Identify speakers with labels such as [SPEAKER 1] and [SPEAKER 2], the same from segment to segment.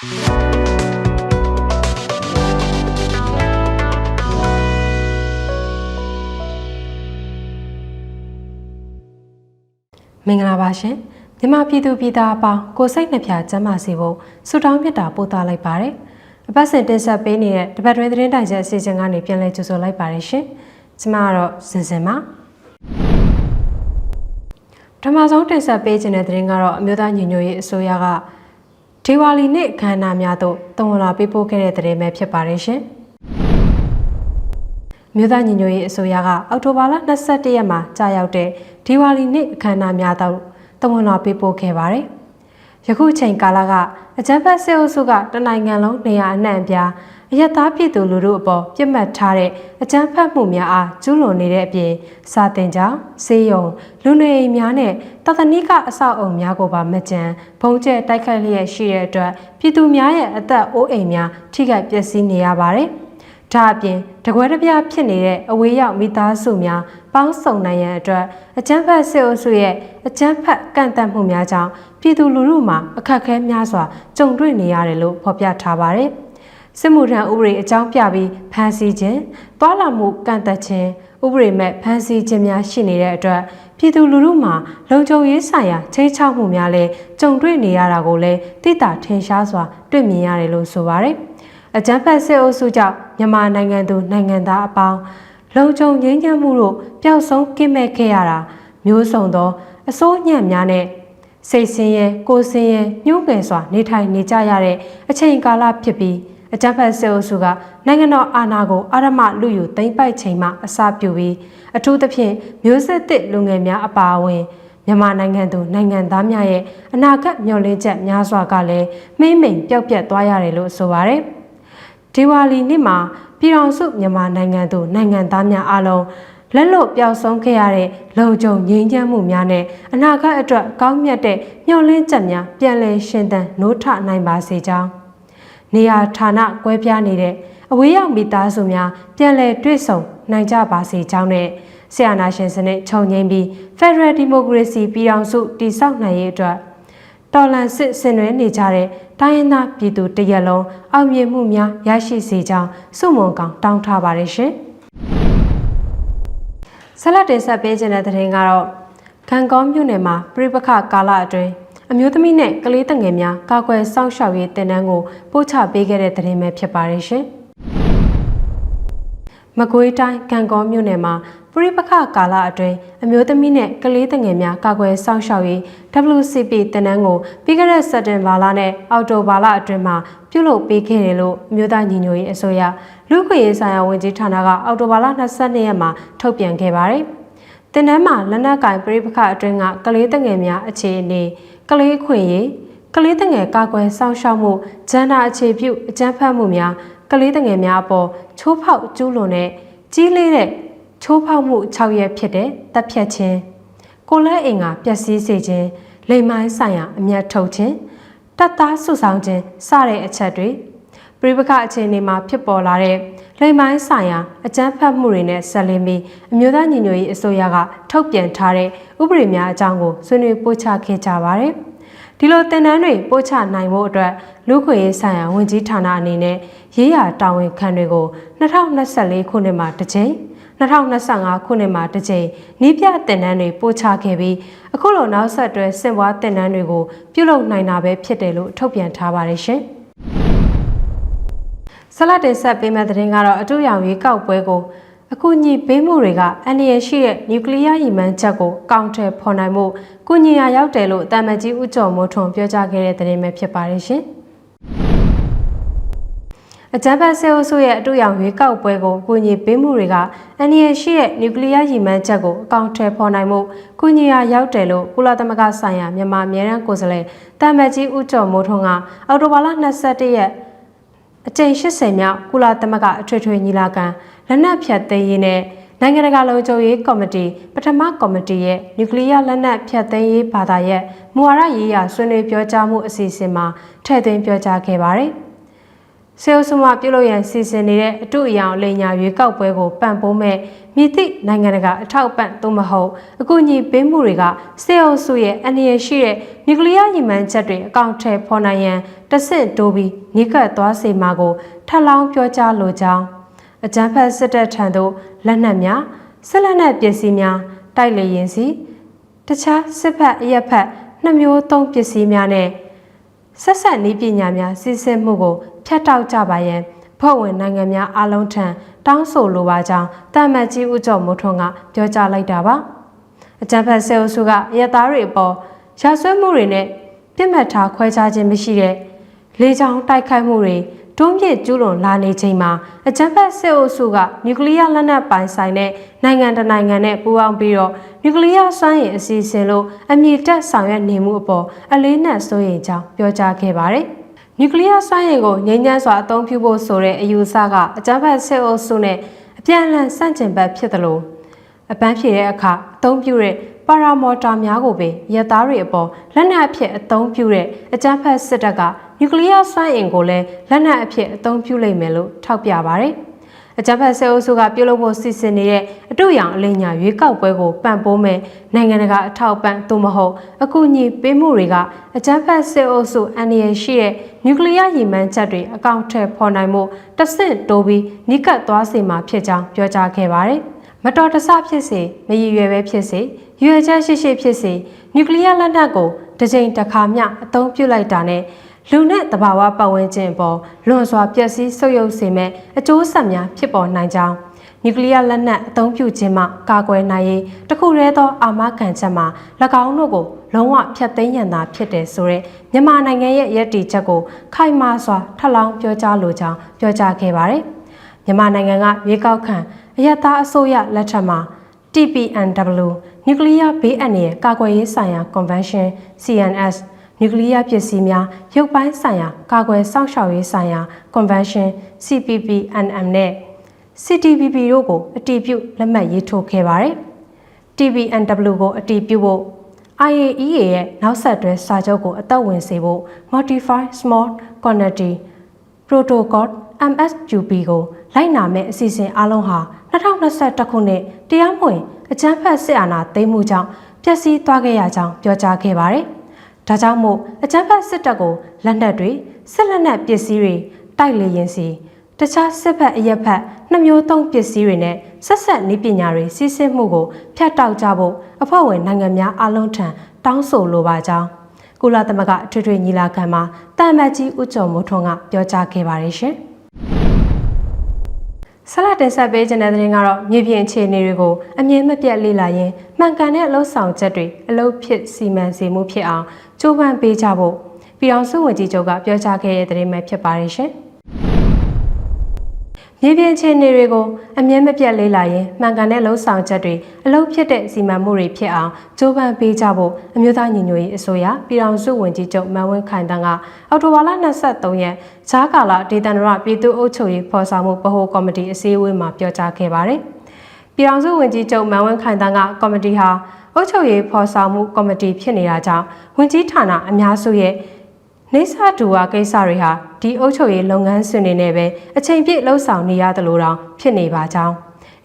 [SPEAKER 1] မင်္ဂလာပါရှင်မြန်မာပြည်သူပြည်သားအပေါင်းကိုစိတ်နှပြကျမ်းမာစေဖို့ဆုတောင်းမြတ်တာပို့သလိုက်ပါတယ်အပတ်စဉ်တင်ဆက်ပေးနေတဲ့တပတ်တွင်းသတင်းတိုင်ချက်အစီအစဉ်ကနေပြန်လည်ကြိုဆိုလိုက်ပါတယ်ရှင်ကျမကတော့စင်စင်ပါပထမဆုံးတင်ဆက်ပေးခြင်းတဲ့သတင်းကတော့အမျိုးသားညီညွတ်ရေးအစိုးရက ဒီဝါလီနေ့ခန္ဓာများသို့တဝန်လာပေးပို့ခဲ့တဲ့သတင်းပဲဖြစ်ပါတယ်ရှင်မြို့သားညီညွတ်ရေးအစိုးရကအောက်တိုဘာလ22ရက်မှာကြာရောက်တဲ့ဒီဝါလီနေ့အခမ်းအနားများသို့တဝန်လာပေးပို့ခဲ့ပါတယ်။ ယခုချိန်ကာလကအကြမ်းဖက်စစ်အုပ်စုကတနိုင်ငံလုံးနေရာအနှံ့အပြားအယက်သားပြည်သူလူထုအပေါ်ပြစ်မှတ်ထားတဲ့အကြမ်းဖက်မှုများအားကျူးလွန်နေတဲ့အပြင်စာတင်ကြောင်ဆေးရုံလူနေအိမ်များနဲ့တသနိကအဆောက်အုံများကိုပါမကြံဘုံကျဲတိုက်ခိုက်လျက်ရှိတဲ့အတွက်ပြည်သူများရဲ့အသက်အိုးအိမ်များထိခိုက်ပျက်စီးနေရပါတယ်။ ဒါအပြင်တကွဲတပြားဖြစ်နေတဲ့အဝေးရောက်မိသားစုများပေါင်းစုံနိုင်ရန်အတွက်အကြမ်းဖက်စစ်အုပ်စုရဲ့အကြမ်းဖက်ကန့်သက်မှုများကြောင့်ပြည်သူလူထုမှာအခက်အခဲများစွာကြုံတွေ့နေရတယ်လို့ဖော်ပြထားပါတယ်။စစ်မှုထမ်းဥပဒေအကြောင်းပြပြီးဖမ်းဆီးခြင်း၊တွာလာမှုကန့်သက်ခြင်းဥပဒေမဲ့ဖမ်းဆီးခြင်းများရှိနေတဲ့အတွက်ပြည်သူလူထုမှာလုံခြုံရေးဆိုင်ရာချိန်ချောက်မှုများလည်းကြုံတွေ့နေရတာကိုလည်းသိတာထင်ရှားစွာတွေ့မြင်ရတယ်လို့ဆိုပါတယ်။ အကြမ်းဖက်စစ်အုပ်စုကြောင့်မြန်မာနိုင်ငံသူနိုင်ငံသားအပေါင်းလုံခြုံငြိမ်းချမ်းမှုတို့ပျောက်ဆုံးကင်းမဲ့ခဲ့ရတာမျိုးစုံသောအစိုးညံ့များနဲ့စိတ်ဆင်းရဲကိုယ်ဆင်းရဲညှိုးငယ်စွာနေထိုင်နေကြရတဲ့အချိန်ကာလဖြစ်ပြီးအကြမ်းဖက်စစ်အုပ်စုကနိုင်ငံတော်အာဏာကိုအာရမလူယူသိမ်းပိုက်ချိန်မှအစပြုပြီးအထူးသဖြင့်မျိုးဆက်သစ်လူငယ်များအပါအဝင်မြန်မာနိုင်ငံသူနိုင်ငံသားများရဲ့အနာဂတ်မျှော်လင့်ချက်များစွာကလည်းမှိမ့်မိန်ပျောက်ပြတ်သွားရတယ်လို့ဆိုပါတယ်။ ဒီဝါလီနေ့မှာပြည်တော်စုမြန်မာနိုင်ငံသူနိုင်ငံသားများအားလုံးလက်လွတ်ပျောက်ဆုံးခဲ့ရတဲ့လုံခြုံငြိမ်းချမ်းမှုများနဲ့အနာဂတ်အတွက်ကောင်းမြတ်တဲ့မျှော်လင့်ချက်များပြန်လည်ရှင်သန်နိုးထနိုင်ပါစေကြောင်းနေရာဌာနကွဲပြားနေတဲ့အဝေးရောက်မိသားစုများပြန်လည်တွေ့ဆုံနိုင်ကြပါစေကြောင်းနဲ့ဆရာနာရှင်စနစ်ခြုံငိမ့်ပြီး Federal Democracy ပြည်ထောင်စုတည်ဆောက်နိုင်ရေးအတွက် တော်လန်စစ်ဆင်နွှဲနေကြတဲ့တိုင်းရင်းသားပြည်သူတရက်လုံးအောင်မြင်မှုများရရှိစေကြောင်းစုမုံကောင်တောင်းထားပါတယ်ရှင်။ဆက်လက်တင်ဆက်ပေးခြင်းတဲ့သတင်းကတော့ခံကောမြို့နယ်မှာပြိပခကာလအတွင်းအမျိုးသမီးနဲ့ကလေးတငယ်များကာကွယ်စောင့်ရှောက်ရေးတင်နန်းကိုပို့ချပေးခဲ့တဲ့သတင်းပဲဖြစ်ပါတယ်ရှင်။မကွေးတိုင်းကံကောမြို့နယ်မှာ ပရိပခကာလအတွင်းအမျိုးသမီးနဲ့ကလေးငယ်များကာကွယ်စောင့်ရှောက်ရေး WCP တင်နန်းကိုပြီးခဲ့တဲ့စက်တင်ဘာလနဲ့အောက်တိုဘာလအတွင်းမှာပြုလုပ်ပေးခဲ့တယ်လို့အမျိုးသားညီညွတ်ရေးအစိုးရလူ့ခွင့်ရေးဆိုင်ရာဝန်ကြီးဌာနကအောက်တိုဘာလ22ရက်မှာထုတ်ပြန်ခဲ့ပါတယ်။တင်နန်းမှာလက်နက်ကင်ပရိပခအတွင်းကကလေးငယ်များအခြေအနေကလေးခွင့်ရေးကလေးငယ်ကာကွယ်စောင့်ရှောက်မှုဂျန်နာအခြေပြုအကြမ်းဖက်မှုများကလေးငယ်များအပေါ်ချိုးဖောက်ကျူးလွန်တဲ့ကြီးလေးတဲ့ ချိုးဖောက်မှု6ရက်ဖြစ်တဲ့တပ်ဖြတ်ခြင်းကိုလက်အိမ်ကပျက်စီးစေခြင်းလိမ်မိုင်းဆိုင်ရာအမျက်ထုတ်ခြင်းတပ်သားစုဆောင်ခြင်းစတဲ့အချက်တွေပြိပခအခြေအနေမှာဖြစ်ပေါ်လာတဲ့လိမ်မိုင်းဆိုင်ရာအကြမ်းဖက်မှုတွေနဲ့ဆက်လင်းပြီးအမျိုးသားညီညွတ်ရေးအစိုးရကထုတ်ပြန်ထားတဲ့ဥပဒေများအကြောင်းကိုဆွေးနွေးပို့ချခဲ့ကြပါတယ်။ဒီလိုတင်နန်းတွေပို့ချနိုင်ဖို့အတွက်လူခွေရေးဆိုင်ရာဝန်ကြီးဌာနအနေနဲ့ရေးရာတာဝန်ခံတွေကို2024ခုနှစ်မှာတစ်ကြိမ် 2025ခုနှစ်မှာတစ်ကြိမ်နီးပြတင်နန်းတွေပို့ချခဲ့ပြီးအခုလိုနောက်ဆက်တွဲစင်ပွားတင်နန်းတွေကိုပြုလုပ်နိုင်တာပဲဖြစ်တယ်လို့ထုတ်ပြန်ထားပါတယ်ရှင်။ဆလတ်တင်ဆက်ပေးမဲ့သတင်းကတော့အတူရောင်ရေးကောက်ပွဲကိုအခုညီပေးမှုတွေကအန်ဒီရရှိတဲ့နျူကလ িয়ার ရည်မှန်းချက်ကိုကောင်ထယ်ဖော်နိုင်မှုကုညီရာရောက်တယ်လို့တာမန်ကြီးဦးကျော်မိုးထွန်းပြောကြားခဲ့တဲ့သတင်းပဲဖြစ်ပါတယ်ရှင်။ အကြမ်းဖက်ဆဲအုပ်စုရဲ့အတူရောင်ရွေးကောက်ပွဲကိုကုညီပေးမှုတွေကအန်ဒီရရှိတဲ့နျူကလ িয়ার ရည်မှန်းချက်ကိုအကောင့်ထဲဖော်နိုင်မှုကုညီရာရောက်တယ်လို့ကုလသမဂ္ဂဆိုင်ရာမြန်မာအမြဲတမ်းကိုယ်စားလှယ်တာမတ်ကြီးဦးကျော်မိုးထွန်းကအော်တိုဘာလ22ရက်အကြိမ်80မြောက်ကုလသမဂ္ဂအထွေထွေညီလာခံလက်နက်ဖြတ်သိမ်းရေးနဲ့နိုင်ငံတကာလုံခြုံရေးကော်မတီပထမကော်မတီရဲ့နျူကလ িয়ার လက်နက်ဖြတ်သိမ်းရေးဘာသာရဲ့မူဝါဒရေးရာဆွေးနွေးပြောကြားမှုအစီအစဉ်မှာထည့်သွင်းပြောကြားခဲ့ပါတယ်။ ဆေးအုပ်စုမှပြုလုပ်ရန်စီစဉ်နေတဲ့အတူအယောင်လိန်ညာရွေးကောက်ပွဲကိုပံ့ပိုးမဲ့မြစ်သည့်နိုင်ငံတကာအထောက်အပံ့သို့မဟုတ်အကူအညီပေးမှုတွေကဆေးအုပ်စုရဲ့အနေရရှိတဲ့နျူကလ িয়ার ရည်မှန်းချက်တွေအကောင့်ထဲဖော်နိုင်ရန်တဆင့်တိုးပြီးနိကတ်သွားစေမှာကိုထပ်လောင်းပြောကြားလိုကြောင်းအကြမ်းဖက်စစ်တပ်ထံသို့လက်နက်များဆက်လက်နက်ပစ္စည်းများတိုက်လေရင်စီတခြားစစ်ဖက်အရက်ဖက်နှစ်မျိုးသုံးပစ္စည်းများနဲ့ဆက်ဆက်နည်းပညာများစီစဉ်မှုကို ဖြတ်တောက်ကြပါရန်ဖွဲ့ဝင်နိုင်ငံများအလုံးထံတောင်းဆိုလိုပါကြောင်းတာမတ်ကြီးဦးကျော်မိုးထွန်းကပြောကြားလိုက်တာပါအကြံဖတ်ဆဲအုပ်စုကရသားတွေအပေါ်ရာဆွဲမှုတွေနဲ့ပြစ်မှတ်ထားခွဲခြားခြင်းမရှိတဲ့လေကြောင်းတိုက်ခိုက်မှုတွေတွန်းပြစ်ကျူးလွန်လာနေချိန်မှာအကြံဖတ်ဆဲအုပ်စုကနျူကလ িয়ার လက်နက်ပိုင်ဆိုင်တဲ့နိုင်ငံတကာနိုင်ငံနဲ့ပူးပေါင်းပြီးတော့နျူကလ িয়ার စွမ်းရည်အစီအစဉ်လို့အမည်တက်ဆောင်ရွက်နေမှုအပေါ်အလေးနက်စိုးရိမ်ကြောင်းပြောကြားခဲ့ပါတယ်။ နျူကလ িয়ার စွမ်းရည်ကိုငြိမ်းချမ်းစွာအသုံးပြုဖို့ဆိုတဲ့အယူအဆကအကြမ်းဖက်ဆဲအုပ်စုနဲ့အပြန်အလှန်ဆန့်ကျင်ဘက်ဖြစ်တယ်လို့အပန်းဖြေတဲ့အခါအသုံးပြုတဲ့ပါရာမော်တာများကိုပင်ရသားတွေအပေါ်လက်နက်အဖြစ်အသုံးပြုတဲ့အကြမ်းဖက်စစ်တပ်ကနျူကလ িয়ার စွမ်းအင်ကိုလည်းလက်နက်အဖြစ်အသုံးပြုလိမ့်မယ်လို့ထောက်ပြပါတယ်။ အကြမ်းဖက်ဆဲအုပ်စုကပြုလုပ်ဖို့စီစဉ်နေတဲ့အတူရောင်အလိညာရွေးကောက်ပွဲကိုပံ့ပိုးမဲ့နိုင်ငံတကာအထောက်အပံ့သို့မဟုတ်အကူအညီပေးမှုတွေကအကြမ်းဖက်ဆဲအုပ်စုအန်ဒီရရှိတဲ့နျူကလ িয়ার ရည်မှန်းချက်တွေအကောင့်ထဲဖော်နိုင်မှုတဆင့်တိုးပြီးနိကတ်သွားစေမှာဖြစ်ကြောင်းပြောကြားခဲ့ပါတယ်။မတော်တဆဖြစ်စေမရည်ရွယ်ပဲဖြစ်စေရွေချက်ရှိရှိဖြစ်စေနျူကလ িয়ার လက်နက်ကိုတစ်ချိန်တစ်ခါမျှအသုံးပြုလိုက်တာနဲ့ လူနဲ့တဘာဝပတ်ဝန်းကျင်ပေါ်လွန်စွာပျက်စီးဆုပ်ယုပ်စေမဲ့အကျိုးဆက်များဖြစ်ပေါ်နိုင်ကြောင်းနျူကလ িয়ার လက်နက်အသုံးပြုခြင်းမှကာကွယ်နိုင်ရေးတခုတည်းသောအာမခံချက်မှာ၎င်းတို့ကိုလုံးဝဖျက်သိမ်းရန်သာဖြစ်တယ်ဆိုရက်မြန်မာနိုင်ငံရဲ့ရည်တည်ချက်ကိုခိုင်မာစွာထပ်လောင်းပြောကြားလိုကြောင်းပြောကြားခဲ့ပါတယ်။မြန်မာနိုင်ငံကရွေးကောက်ခံအယက်သားအစိုးရလက်ထက်မှာ TPNW နျူကလ িয়ার ဘေးအန္တရာယ်ကာကွယ်ရေးဆိုင်ရာ Convention CNS နျူကလ িয়ার ပစ္စည်းများရုပ်ပိုင်းဆိုင်ရာကာကွယ်စောင့်ရှောက်ရေးဆိုင်ရာ Convention CPPNM နဲ့ CTPP တို့ကိုအတည်ပြုလက်မှတ်ရေးထိုးခဲ့ပါတယ်။ TPNW ကိုအတည်ပြုဖို့ IAEA ရဲ့နောက်ဆက်တွဲစာချုပ်ကိုအသက်ဝင်စေဖို့ Modify Small Quantity Protocol MSQP ကိုလိုက်နာမဲ့အစီအစဉ်အလုံးဟာ2021ခုနှစ်တရားမဝင်အကြမ်းဖက်စစ်အာဏာသိမ်းမှုကြောင့်ပျက်စီးသွားခဲ့ရကြောင်းပြောကြားခဲ့ပါတယ်။ ဒါကြောင့်မို့အကြမ်းဖက်စစ်တပ်ကိုလက်နက်တွေစစ်လက်နက်ပစ္စည်းတွေတိုက်လေရင်စီတခြားစစ်ဖက်အရက်ဖက်နှမျိုးသုံးပစ္စည်းတွေနဲ့ဆက်ဆက်နည်းပညာတွေစီးဆင်းမှုကိုဖြတ်တောက်ကြဖို့အဖွဲ့ဝင်နိုင်ငံများအလုံးထံတောင်းဆိုလိုပါကြောင်းကုလသမဂ္ဂအထွေထွေညီလာခံမှာတာမတ်ကြီးဦးကျော်မိုးထွန်းကပြောကြားခဲ့ပါတယ်ရှင်။ ဆလာတင်ဆက်ပေးခြင်းတဲ့တဲ့ရင်ကတော့မြေပြင်အခြေအနေတွေကိုအမြင်မပြတ်လေ့လာရင်းမှန်ကန်တဲ့အလုပ်ဆောင်ချက်တွေအလုပ်ဖြစ်စီမံစေမှုဖြစ်အောင်ကြိုးပမ်းပေးကြဖို့ပြည်အောင်စုဝင်ကြီးချုပ်ကပြောကြားခဲ့တဲ့တဲ့ရင်ပဲဖြစ်ပါတယ်ရှင်။ မြေပြင်အခြေအနေတွေကိုအမြဲမပြတ်လေးလာရင်မှန်ကန်တဲ့လှုပ်ဆောင်ချက်တွေအလုပ်ဖြစ်တဲ့စီမံမှုတွေဖြစ်အောင်ကြိုးပမ်းပေးကြဖို့အမျိုးသားညီညွတ်ရေးအစိုးရပြည်ထောင်စုဝန်ကြီးချုပ်မန်ဝင်းခိုင်တန်းကအောက်တိုဘာလ23ရက်ဂျားကာလာဒေသန္တရပြည်သူ့အုပ်ချုပ်ရေးဖော်ဆောင်မှုဗဟိုကော်မတီအစည်းအဝေးမှာပြောကြားခဲ့ပါတယ်။ပြည်ထောင်စုဝန်ကြီးချုပ်မန်ဝင်းခိုင်တန်းကကော်မတီဟာအုပ်ချုပ်ရေးဖော်ဆောင်မှုကော်မတီဖြစ်နေတာကြောင့်ဝန်ကြီးဌာနအများစုရဲ့ နေဆဒူဝါကိစ္စတွေဟာဒီအုပ်ချုပ်ရေးလုပ်ငန်းစဉ်တွေနဲ့ပဲအချိန်ပြည့်လှုပ်ဆောင်နေရတယ်လို့တောင်ဖြစ်နေပါကြောင်း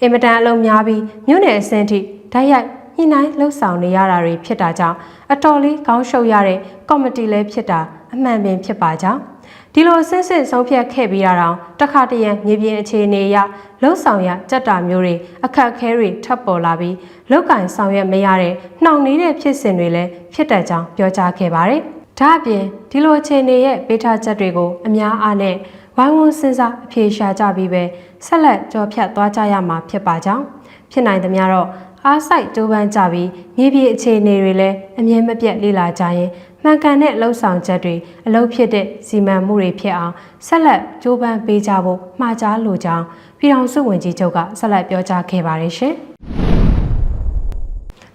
[SPEAKER 1] အင်မတန်အလုံးများပြီးမြို့နယ်အဆင့်ထိဓာတ်ရိုက်ညှိနှိုင်းလှုပ်ဆောင်နေရတာတွေဖြစ်တာကြောင့်အတော်လေးကောင်းရှုပ်ရတဲ့ကော်မတီလည်းဖြစ်တာအမှန်ပင်ဖြစ်ပါကြောင်းဒီလိုဆင့်ဆင့်ဆုံးဖြတ်ခဲ့ပြီးတာတောင်တခါတရံမြေပြင်အခြေအနေအရလှုပ်ဆောင်ရကြက်တာမျိုးတွေအခက်အခဲတွေထပ်ပေါ်လာပြီးလောက်ကင်ဆောင်ရွက်မရတဲ့နှောင့်နှေးတဲ့ဖြစ်စဉ်တွေလည်းဖြစ်တတ်ကြောင်းပြောကြားခဲ့ပါတယ်။ ဒါ့အပြင်ဒီလိုအခြေအနေရဲ့ပေးထားချက်တွေကို အများအားနဲ့ဝိုင်းဝန်းစဉ်းစားအဖြေရှာကြပြီးပဲဆက်လက်ကြော်ဖြတ်သွားကြရမှာဖြစ်ပါကြောင်းဖြစ်နိုင်သမျှတော့အားစိုက်ကြိုးပမ်းကြပြီးမြေပြင်အခြေအနေတွေလည်းအမြင်မပြတ်လေ့လာကြရင်မှန်ကန်တဲ့လှုပ်ဆောင်ချက်တွေအလုပ်ဖြစ်တဲ့စီမံမှုတွေဖြစ်အောင်ဆက်လက်ကြိုးပမ်းပေးကြဖို့မှာကြားလိုကြောင်းပြည်ထောင်စုဝန်ကြီးချုပ်ကဆက်လက်ပြောကြားခဲ့ပါတယ်ရှင်။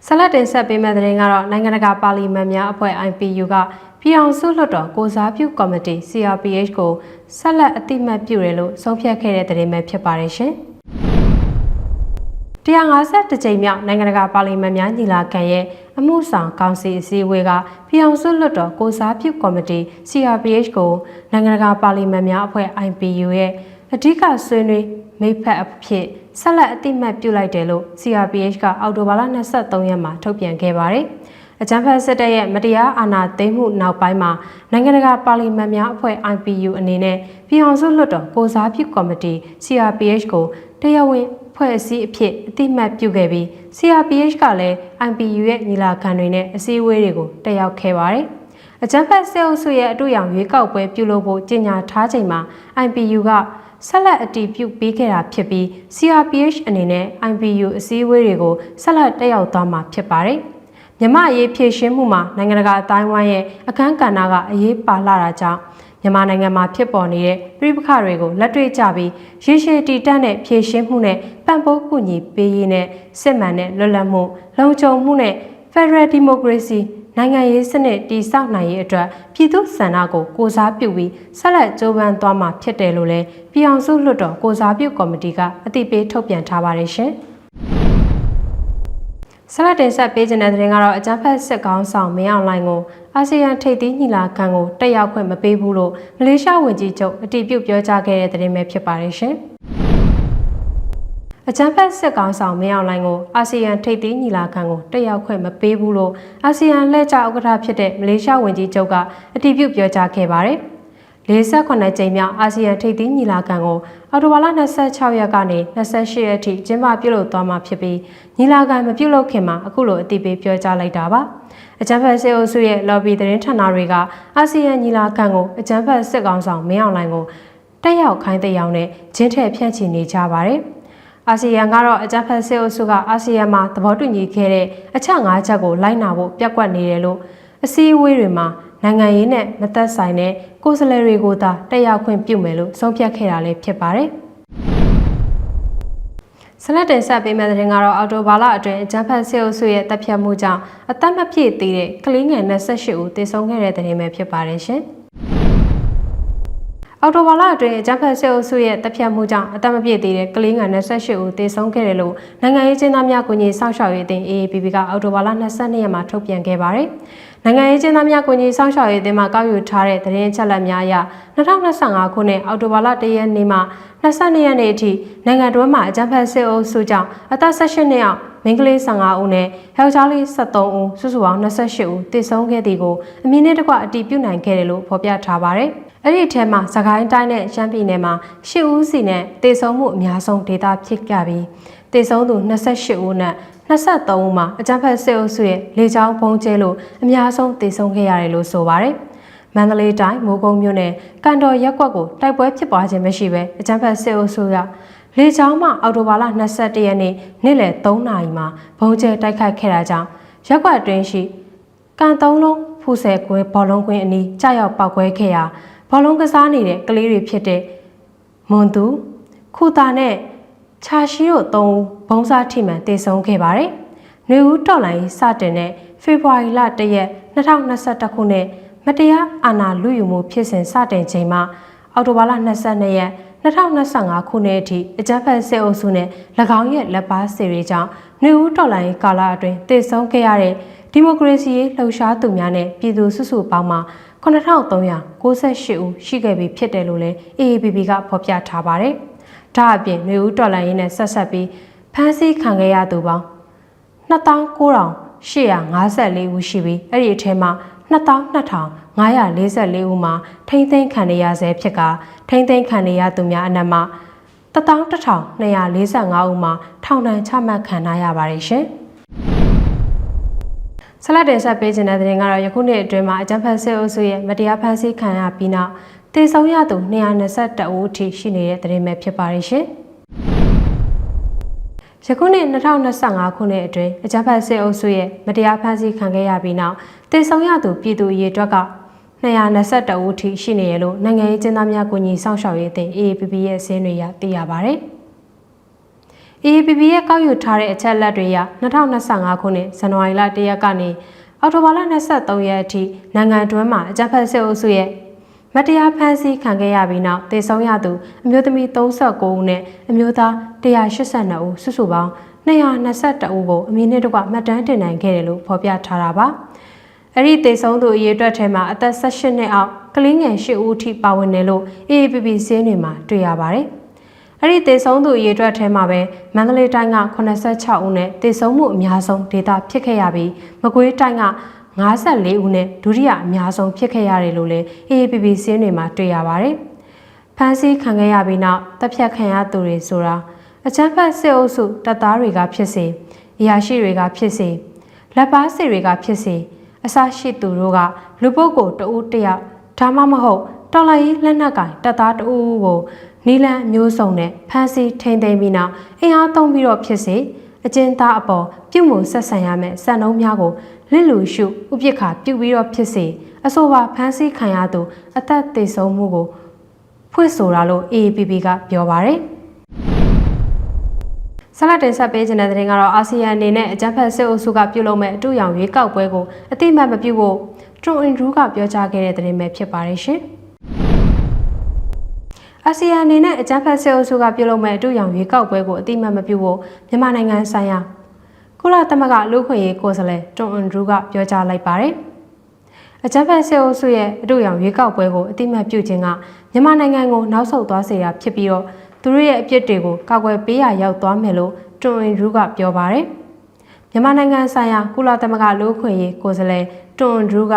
[SPEAKER 1] ဆက်လက်တင်ဆက်ပေးမယ့်တဲ့ရင်ကတော့နိုင်ငံတကာပါလီမန်များအဖွဲ့ IPU က ပြည်အောင်စုလွှတ်တော်ကိုစားပြုကော်မတီ CRPH ကိုဆက်လက်အတိမတ်ပြုတယ်လို့ဆုံးဖြတ်ခဲ့တဲ့တဲ့ရင်ပဲဖြစ်ပါတယ်ရှင်။150ကြိမ်မြောက်နိုင်ငံတကာပါလီမန်များညီလာခံရဲ့အမှုဆောင်ကောင်စီအစည်းအဝေးကပြည်အောင်စုလွှတ်တော်ကိုစားပြုကော်မတီ CRPH ကိုနိုင်ငံတကာပါလီမန်များအဖွဲ့ IPU ရဲ့အဓိကဆွေးနွေးမိဖက်အဖြစ်ဆက်လက်အတိမတ်ပြုလိုက်တယ်လို့ CRPH ကအောက်တိုဘာလ23ရက်မှာထုတ်ပြန်ခဲ့ပါတယ်။ အကြံဖက်စစ်တပ်ရဲ့မတရားအာဏာသိမ်းမှုနောက်ပိုင်းမှာနိုင်ငံတကာပါလီမန်များအဖွဲ့ IPU အနေနဲ့ပြည်အောင်စုလွှတ်တော်ကိုစားပြုကော်မတီ CRPH ကိုတရားဝင်ဖွဲ့စည်းအဖြစ်အတိမတ်ပြုခဲ့ပြီး CRPH ကလည်း IPU ရဲ့ညီလာခံတွေနဲ့အစည်းအဝေးတွေကိုတက်ရောက်ခဲ့ပါတယ်။အကြံဖက်ဆဲအုပ်စုရဲ့အတွေ့အကြုံရွေးကောက်ပွဲပြုလုပ်ဖို့ကြေညာထားချိန်မှာ IPU ကဆက်လက်အတည်ပြုပေးခဲ့တာဖြစ်ပြီး CRPH အနေနဲ့ IPU အစည်းအဝေးတွေကိုဆက်လက်တက်ရောက်သွားမှာဖြစ်ပါတယ်။ မြမအရေးဖြည့်ရှင်းမှုမှာနိုင်ငံတကာအတိုင်းဝိုင်းရဲ့အခမ်းကဏ္ဍကအရေးပါလာတာကြောင့်မြန်မာနိုင်ငံမှာဖြစ်ပေါ်နေတဲ့ပြည်ပခါတွေကိုလက်တွေ့ကြပြီးရေရှည်တည်တံ့တဲ့ဖြည့်ရှင်းမှုနဲ့ပံ့ပိုးကူညီပေးရေးနဲ့စစ်မှန်တဲ့လွတ်လပ်မှုလုံခြုံမှုနဲ့ Federal Democracy နိုင်ငံရေးစနစ်တည်ဆောက်နိုင်ရေးအတွက်ပြည်သူ့ဆန္ဒကိုကိုစားပြုပြီးဆက်လက်ကြိုးပမ်းသွားမှာဖြစ်တယ်လို့လည်းပြည်အောင်စုလွှတ်တော်ကိုစားပြုကော်မတီကအသိပေးထုတ်ပြန်ထားပါတယ်ရှင်။ ဆက်လက်တင်ဆက်ပေးခြင်းတဲ့တင်ကတော့အကြံဖက်စစ်ကောင်းဆောင်မင်းအောင်လှိုင်ကိုအာဆီယံထိပ်သီးညီလာခံကိုတက်ရောက်ခွင့်မပေးဘူးလို့မလေးရှားဝန်ကြီးချုပ်အတည်ပြုပြောကြားခဲ့တဲ့သတင်းပဲဖြစ်ပါတယ်ရှင်။အကြံဖက်စစ်ကောင်ဆောင်မင်းအောင်လှိုင်ကိုအာဆီယံထိပ်သီးညီလာခံကိုတက်ရောက်ခွင့်မပေးဘူးလို့အာဆီယံလက်ကျဥက္ကဋ္ဌဖြစ်တဲ့မလေးရှားဝန်ကြီးချုပ်ကအတည်ပြုပြောကြားခဲ့ပါတယ်။ 48ကြိမ်မြောက်အာဆီယံထိပ်သီးညီလာခံကိုအော်တိုဘာလ26ရက်ကနေ28ရက်ထိကျင်းပပြုလုပ်သွားမှာဖြစ်ပြီးညီလာခံမပြုလုပ်ခင်မှာအခုလိုအတည်ပြုပြောကြားလိုက်တာပါ။အကြံဖက်စစ်အုပ်စုရဲ့ lobby သတင်းဌာနတွေကအာဆီယံညီလာခံကိုအကြံဖက်စစ်ကောင်ဆောင်မင်းအောင်လှိုင်ကိုတက်ရောက်ခိုင်းတဲ့ရောင်နဲ့ဂျင်းထည့်ဖြန့်ချီနေကြပါတယ်။အာဆီယံကတော့အကြမ်းဖက်စစ်အုပ်စုကအာဆီယံမှာသဘောတူညီခဲ့တဲ့အချက်၅ချက်ကိုလိုက်နာဖို့ပြက်ကွက်နေတယ်လို့အစည်းအဝေးတွေမှာ နိုင်ငံရေးနဲ့မသက်ဆိုင်တဲ့ကိုယ်စားလှယ်တွေကိုသာတက်ရောက်ခွင့်ပြုမယ်လို့ဆုံးဖြတ်ခဲ့တာလည်းဖြစ်ပါတယ်။ဆလတ်တင်ဆက်ပေးမယ့်တဲ့ရင်ကတော့အော်တိုဘာလအတွင်းအကြမ်းဖက်ဆဲအုပ်စုရဲ့တပ်ဖြတ်မှုကြောင့်အသက်မပြည့်သေးတဲ့ကလေးငယ်28ဦးသေဆုံးခဲ့တဲ့တဲ့ရင်ပဲဖြစ်ပါတယ်ရှင်။အော်တိုဘာလအတွင်းအကြမ်းဖက်ဆဲအုပ်စုရဲ့တပ်ဖြတ်မှုကြောင့်အသက်မပြည့်သေးတဲ့ကလေးငယ်28ဦးသေဆုံးခဲ့တယ်လို့နိုင်ငံရေးကျင်းသားများကိုကြီးစောင့်ရှောက်ရေးအသင်း AAPP ကအော်တိုဘာလ22ရက်မှာထုတ်ပြန်ခဲ့ပါတယ်။ နိုင်ငံရေးကျင်းသားများကိုကြီးစောင့်ရှောက်ရေးအသင်းမှကောက်ယူထားတဲ့သတင်းချက်လက်များအရ2025ခုနှစ်အောက်တိုဘာလ1ရက်နေ့မှ22ရက်နေ့အထိနိုင်ငံတော်မှာအကြမ်းဖက်စစ်အုပ်စုကြောင့်အသက်18နှစ်အောက်မိန်းကလေး15ဦးနဲ့ယောက်ျားလေး73ဦးစုစုပေါင်း28ဦးသေဆုံးခဲ့သည်ကိုအမည်နဲ့တကွအတည်ပြုနိုင်ခဲ့တယ်လို့ဖော်ပြထားပါတယ်။အဲ့ဒီထဲမှာစကိုင်းတိုင်းနဲ့ရှမ်းပြည်နယ်မှာ10ဦးစီနဲ့သေဆုံးမှုအများဆုံးဒေသဖြစ်ကြပြီးသေဆုံးသူ28ဦးနဲ့ 23ဦးမှာအကြမ်းဖက်စစ်အုပ်စုရဲ့လေကြောင်းပုံကျဲလို့အများဆုံးသေဆုံးခဲ့ရတယ်လို့ဆိုပါတယ်။မန္တလေးတိုင်းမိုးကုံမြို့နယ်ကန်တော်ရက်ကွက်ကိုတိုက်ပွဲဖြစ်ပွားခြင်းမရှိဘဲအကြမ်းဖက်စစ်အုပ်စုကလေကြောင်းမှအော်တိုဘာလ22ရက်နေ့နေ့လယ်3နာရီမှာဘုံကျဲတိုက်ခိုက်ခဲ့တာကြောင့်ရက်ကွက်အတွင်းရှိကန်သုံးလုံးဖူဆယ်ကွဲဘောလုံးကွင်းအနီးကြာရောက်ပောက်ကွဲခဲ့ရာဘောလုံးကစားနေတဲ့ကလေးတွေဖြစ်တဲ့မွန်သူခုတာနဲ့ ချာရှိတို့သုံးဘုံစားထိမှန်တည်ဆုံးခဲ့ပါတယ်။နှွေဦးတော်လိုင်းစတင်တဲ့ဖေဖော်ဝါရီလ1ရက်2021ခုနှစ်မတရားအာဏာလုယူမှုဖြစ်စဉ်စတင်ချိန်မှာအော်တိုဘာလ22ရက်2025ခုနှစ်အထိအကြမ်းဖက်စစ်အုပ်စုနဲ့၎င်းရဲ့လက်ပါစီတွေကြောင့်နှွေဦးတော်လိုင်းကာလအတွင်းတည်ဆုံးခဲ့ရတဲ့ဒီမိုကရေစီရေးလှုပ်ရှားသူများနဲ့ပြည်သူစုစုပေါင်းမှာ9398ဦးရှိခဲ့ပြီဖြစ်တယ်လို့လည်း AAPP ကဖော်ပြထားပါတယ်။ ဒါအပြင်နှွေဦးတော်လိုင်းရေးနဲ့ဆက်ဆက်ပြီးဖမ်းဆီးခံခဲ့ရသူပေါင်း29,854ဦးရှိပြီးအဲ့ဒီအထဲမှာ22,544ဦးမှာထိမ့်သိမ်းခံရဆဲဖြစ်ကထိမ့်သိမ်းခံရသူများအနက်မှာ11,245ဦးမှာထောင်ဒဏ်ချမှတ်ခံရပါတယ်ရှင်။ဆလတ်တင်ဆက်ပေးခြင်းတဲ့တဲ့ရင်ကတော့ယခုနှစ်အတွင်းမှာအကြံဖတ်စစ်အုပ်စုရဲ့မတရားဖမ်းဆီးခံရပြီးနောက် တေဆုံးရသူ221ဦးအထိရှိနေတဲ့သတင်းပဲဖြစ်ပါရဲ့ရှင်။ယခုနှစ်2025ခုနှစ်အတွင်းအကြမ်းဖက်စစ်အုပ်စုရဲ့မတရားဖမ်းဆီးခံခဲ့ရပြီးနောက်တေဆုံးရသူပြည်သူအရေးအတွက်က221ဦးထိရှိနေရလို့နိုင်ငံရေးကျင်းသားများကိုညီစောင့်ရှောက်ရေးအသင်း AAPP ရဲ့အစည်းအဝေးရသိရပါဗျ။ AAPP ရဲ့ကောက်ယူထားတဲ့အချက်လက်တွေအရ2025ခုနှစ်ဇန်နဝါရီလ1ရက်ကနေအောက်တိုဘာလ23ရက်အထိနိုင်ငံတွင်းမှာအကြမ်းဖက်စစ်အုပ်စုရဲ့ မတရားဖမ်းဆီးခံခဲ့ရပြီးနောက်တေဆုံးရသူအမျိုးသမီး39ဦးနဲ့အမျိုးသား182ဦးစုစုပေါင်း222ဦးကိုအမည်နဲ့တကွမှတ်တမ်းတင်နိုင်ခဲ့တယ်လို့ဖော်ပြထားတာပါ။အဲ့ဒီတေဆုံးသူအရေအတွက်ထဲမှာအသက်18နှစ်အောက်ကလေးငယ်8ဦးထိပါဝင်တယ်လို့ AAPP စီးရင်တွေမှာတွေ့ရပါတယ်။အဲ့ဒီတေဆုံးသူအရေအတွက်ထဲမှာပဲမန္တလေးတိုင်းက86ဦးနဲ့တေဆုံးမှုအများဆုံးဒေသဖြစ်ခဲ့ရပြီးမကွေးတိုင်းက 54ဦးနဲ့ဒုတိယအများဆုံးဖြစ်ခဲ့ရတယ်လို့လည်း AAPP စီးရင်တွေမှာတွေ့ရပါတယ်။ဖမ်းဆီးခံခဲ့ရပြီးနောက်တပ်ဖြတ်ခံရသူတွေဆိုတာအချမ်းဖတ်စစ်အုပ်စုတပ်သားတွေကဖြစ်စေအရာရှိတွေကဖြစ်စေလက်ပါစီတွေကဖြစ်စေအစရှိသူတို့ကလူပုဂ္ဂိုလ်တဦးတယောက်ဒါမှမဟုတ်တော်လိုင်းရေးလက်နက်ကင်တပ်သားတဦးကိုနီလန်မျိုးစုံနဲ့ဖမ်းဆီးထိန်သိမ်းပြီးနောက်အင်အားသုံးပြီးတော့ဖြစ်စေအကျဉ်းသားအပေါ်ပြုမှုဆက်ဆံရမယ့်စံနှုန်းများကို လစ်လူရှုဥပိ္ပခါပြုပြီးတော့ဖြစ်စေအဆိုပါဖမ်းဆီးခံရသူအသက်သေဆုံးမှုကိုဖွင့်ဆိုတာလို့ AAPP ကပြောပါရယ်ဆလတ်တင်ဆက်ပေးခြင်းတဲ့တဲ့ရင်ကတော့အာဆီယံအနေနဲ့အကြမ်းဖက်စစ်အုပ်စုကပြုလုပ်မဲ့အတူရောင်ရွေးကောက်ပွဲကိုအတိမတ်မပြုဖို့ထရွန်အင်ဒရူးကပြောကြားခဲ့တဲ့တဲ့ရင်ပဲဖြစ်ပါတယ်ရှင်။အာဆီယံအနေနဲ့အကြမ်းဖက်စစ်အုပ်စုကပြုလုပ်မဲ့အတူရောင်ရွေးကောက်ပွဲကိုအတိမတ်မပြုဖို့မြန်မာနိုင်ငံဆိုင်ရာ ကုလသမဂ္ဂလူ့ခွင့်ရေးကိုယ်စားလှယ်တွန်အန်ဒရူးကပြောကြားလိုက်ပါတယ်။အကြမ်းဖက်စစ်အုပ်စုရဲ့အတူရောင်ရွေးကောက်ပွဲကိုအတိမတ်ပြုခြင်းကမြန်မာနိုင်ငံကိုနောက်ဆုတ်သွားစေတာဖြစ်ပြီးတော့သူတို့ရဲ့အပြစ်တွေကိုကာကွယ်ပေးရရောက်သွားမယ်လို့တွန်အင်ရူးကပြောပါတယ်။မြန်မာနိုင်ငံဆိုင်ရာကုလသမဂ္ဂလူ့ခွင့်ရေးကိုယ်စားလှယ်တွန်အင်ရူးက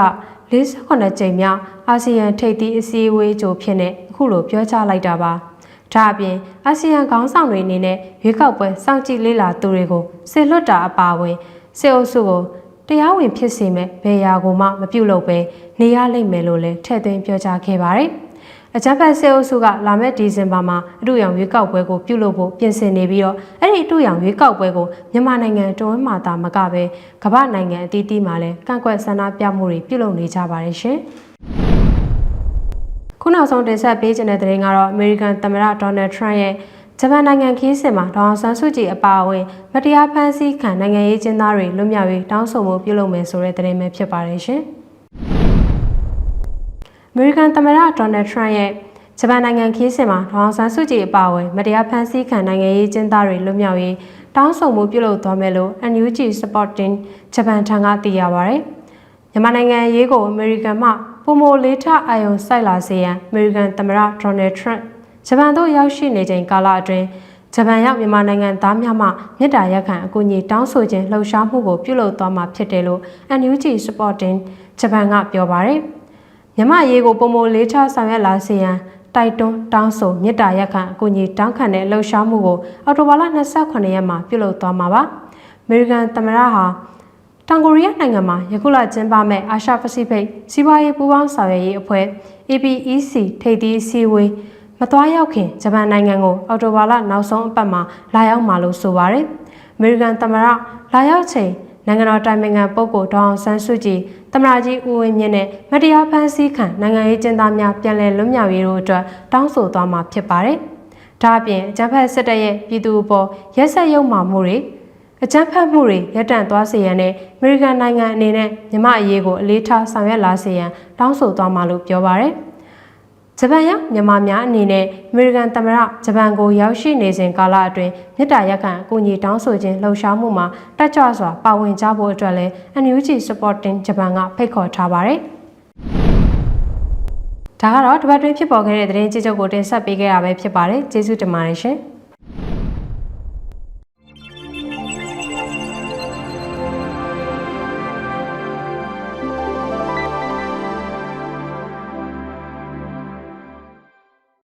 [SPEAKER 1] 48ကြိမ်မြောက်အာဆီယံထိပ်သီးအစည်းအဝေးကြိုဖြစ်နေအခုလိုပြောကြားလိုက်တာပါ။ ဒါအပြင်အာဆီယံခေါင်းဆောင်တွေအနေနဲ့ရွေးကောက်ပွဲစောင့်ကြည့်လေ့လာသူတွေကိုဆင်လွတ်တာအပါအဝင်စစ်အုပ်စုကိုတရားဝင်ဖြစ်စေမဲ့ဘယ်ရာကိုမှမပြုတ်လို့ပဲနေရလိမ့်မယ်လို့လည်းထည့်သွင်းပြောကြားခဲ့ပါတယ်။အကြမ်းဖက်ဆဲအုပ်စုကလာမယ့်ဒီဇင်ဘာမှာအတူရောင်ရွေးကောက်ပွဲကိုပြုလုပ်ဖို့ပြင်ဆင်နေပြီးတော့အဲ့ဒီအတူရောင်ရွေးကောက်ပွဲကိုမြန်မာနိုင်ငံတွန်းမှသာမကပဲကမ္ဘာနိုင်ငံအသီးသီးမှာလည်းကန့်ကွက်ဆန္ဒပြမှုတွေပြုလုပ်နေကြပါတယ်ရှင်။ ခုနောက်ဆုံးတင်ဆက်ပေးခြင်းတဲ့တဲ့ရင်ကတော့ American သမ္မတ Donald Trump ရဲ့ဂျပန်နိုင်ငံခီးစဉ်မှာဒေါအောင်ဆန်းစုကြည်အပါအဝင်မတရားဖမ်းဆီးခံနိုင်ငံရေးကျင်းသားတွေလွတ်မြောက်ရေးတောင်းဆိုမှုပြုလုပ်မယ်ဆိုတဲ့သတင်းပဲဖြစ်ပါတယ်ရှင်။အမေရိကန်သမ္မတဒေါ်နယ်ထရန့်ရဲ့ဂျပန်နိုင်ငံခီးစဉ်မှာဒေါအောင်ဆန်းစုကြည်အပါအဝင်မတရားဖမ်းဆီးခံနိုင်ငံရေးကျင်းသားတွေလွတ်မြောက်ရေးတောင်းဆိုမှုပြုလုပ်သွားမယ်လို့ NUG Supporting ဂျပန်ထံကသိရပါဗျ။မြန်မာနိုင်ငံရေးကိုအမေရိကန်မှ ပုံမိုလေးထအာယုံစိုက်လာစေရန်အမေရိကန်သမ္မတဒေါ်နယ်ထရန့်ဂျပန်သို့ရောက်ရှိနေချိန်ကာလအတွင်းဂျပန်ရောက်မြန်မာနိုင်ငံသားများမှမြစ်တာရက်ခံအကူအညီတောင်းဆိုခြင်းလှုံ့ဆော်မှုကိုပြုလုပ်သွားမှာဖြစ်တယ်လို့ NUG Supporting ဂျပန်ကပြောပါရယ်။မြမရေးကိုပုံမလေးချဆောင်ရွက်လာစေရန်တိုက်တွန်းတောင်းဆိုမြစ်တာရက်ခံအကူအညီတောင်းခံတဲ့လှုပ်ရှားမှုကိုအော်တိုဘာလ28ရက်မှာပြုလုပ်သွားမှာပါ။အမေရိကန်သမ္မတဟာ တောင်ကိုရီးယားနိုင်ငံမှာယခုလကျင်းပမဲ့အာရှပစိဖိတ်စီးပွားရေးပူးပေါင်းဆောင်ရွက်ရေးအဖွဲ့ APEC ထိပ်သီးအစည်းအဝေးမသွားရောက်ခင်ဂျပန်နိုင်ငံကိုအော်တိုဘာလနောက်ဆုံးအပတ်မှာလာရောက်မှာလို့ဆိုပါတယ်။အမေရိကန်သမ္မတလာရောက်ချိန်နိုင်ငံတော်တိုင်ပင်ခံပုဂ္ဂိုလ်ဒေါအောင်ဆန်းစုကြည်သမ္မတကြီးဦးဝင်းမြင့်နဲ့မတရားဖမ်းဆီးခံနိုင်ငံရေးကျင်းသားများပြန်လည်လွတ်မြောက်ရေးတို့အတွက်တောင်းဆိုသွားမှာဖြစ်ပါတယ်။ဒါအပြင်အကြမ်းဖက်စစ်တပ်ရဲ့ပြည်သူအပေါ်ရက်ဆက်ရုံမှမှုတွေ အကြမ်းဖက်မှုတွေရပ်တန့်သွားစေရန်နဲ့အမေရိကန်နိုင်ငံအနေနဲ့မြမအရေးကိုအလေးထားဆောင်ရွက်လာစေရန်တောင်းဆိုသွားမှာလို့ပြောပါရယ်။ဂျပန်ရောက်မြန်မာများအနေနဲ့အမေရိကန်သမ္မတဂျပန်ကိုရောက်ရှိနေစဉ်ကာလအတွင်းမြစ်တာရက်ခံအကူအညီတောင်းဆိုခြင်းလှုံ့ဆော်မှုမှာတက်ကြွစွာပါဝင်ကြဖို့အတွက်လည်း NUG Supporting Japan ကဖိတ်ခေါ်ထားပါတယ်။ဒါကတော့တပတ်တွင်းဖြစ်ပေါ်ခဲ့တဲ့သတင်းကြေချုပ်ကိုတင်ဆက်ပေးခဲ့တာပဲဖြစ်ပါတယ်။ကျေးဇူးတင်ပါတယ်ရှင်။